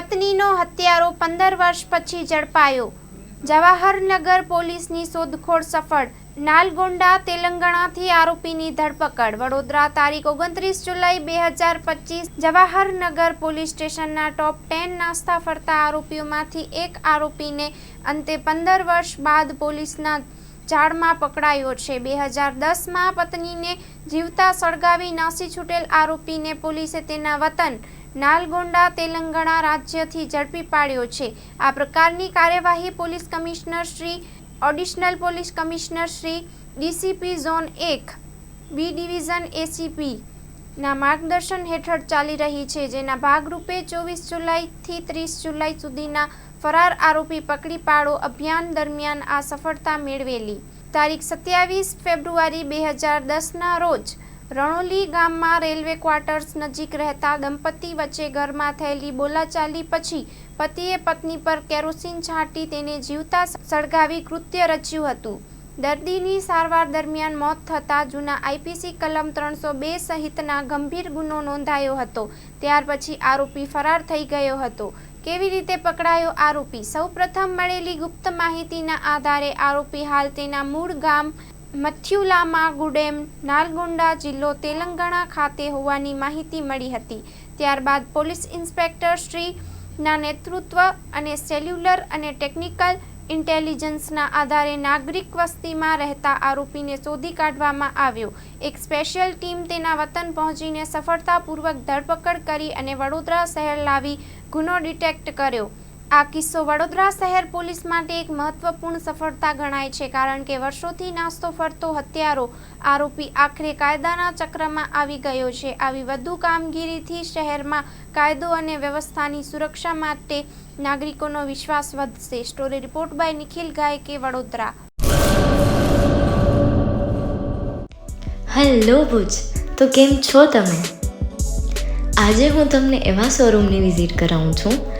પત્નીનો હત્યારો પંદર વર્ષ પછી ઝડપાયો. જવાહરનગર પોલીસની શોધખોળ સફળ. નાલગોંડા, તેલંગાણાથી આરોપીની ધરપકડ. વડોદરા તારીખ ઓગણત્રીસ જુલાઈ બે હજાર પચીસ, જવાહરનગર પોલીસ સ્ટેશનના ટોપ ટેન નાસ્તા ફરતા આરોપીઓમાંથી એક આરોપીને અંતે પંદર વર્ષ બાદ પોલીસના જાળમાં પકડાયો છે. બે હજાર દસમાં પત્નીને જીવતા સળગાવી નાસી છૂટેલ આરોપીને પોલીસે તેના વતન નાલગોંડા તેલંગાણા રાજ્યથી ઝડપી પાડ્યો છે. આ પ્રકારની કાર્યવાહી police commissioner Shri, additional police commissioner Shri, DCP zone એક, બી ડિવિઝન એસીપી ના માર્ગદર્શન હેઠળ ચાલી રહી છે, જેના ભાગરૂપે ચોવીસ જુલાઈથી ત્રીસ જુલાઈ સુધીના ફરાર આરોપી પકડી પાડો અભિયાન દરમિયાન આ સફળતા મેળવેલી. તારીખ સત્યાવીસ ફેબ્રુઆરી બે હજાર દસના રોજ રણોલી ગામમાં રેલવે ક્વાર્ટર્સ નજીક રહેતા દંપતી વચ્ચે ઘરમાં થયેલી બોલાચાલી પછી પતિએ પત્ની પર કેરોસીન છાંટી તેને જીવતા સળગાવી કૃત્ય રચ્યું હતું. દર્દીની સારવાર દરમિયાન મોત થતાં જૂના આઈપીસી કલમ ત્રણસો બે સહિતના ગંભીર ગુનો નોંધાયો હતો. ત્યાર પછી આરોપી ફરાર થઈ ગયો હતો. કેવી રીતે પકડાયો આરોપી? સૌપ્રથમ મળેલી ગુપ્ત માહિતીના આધારે આરોપી હાલ તેના મૂળ ગામ મથ્યુલામાં ગુડેમ, નાલગોંડા જિલ્લો તેલંગાણા ખાતે હોવાની માહિતી મળી હતી. ત્યારબાદ પોલીસ ઇન્સ્પેક્ટર શ્રીના નેતૃત્વ અને સેલ્યુલર અને ટેકનિકલ ઇન્ટેલિજન્સના આધારે નાગરિક વસ્તીમાં રહેતા આરોપીને શોધી કાઢવામાં આવ્યો. એક સ્પેશિયલ ટીમ તેના વતન પહોંચીને સફળતાપૂર્વક ધરપકડ કરી અને વડોદરા શહેર લાવી ગુનો ડિટેક્ટ કર્યો. આ કિસ્સો વડોદરા શહેર પોલીસ માટે એક મહત્વપૂર્ણ સફળતા ગણાય છે કારણ કે વર્ષોથી નાસ્તો ફરતો હત્યારો આરોપી આખરે કાયદાના ચક્રમાં આવી ગયો છે. આવી વધુ કામગીરીથી શહેરમાં કાયદો અને વ્યવસ્થાની સુરક્ષા માટે નાગરિકોનો વિશ્વાસ વધશે. Story report by Nikhil Gayke, Vadodara. Hello Bhuj, તો કેમ છો તમે? આજે હું તમને એવા શોરૂમની વિઝિટ કરાવું છું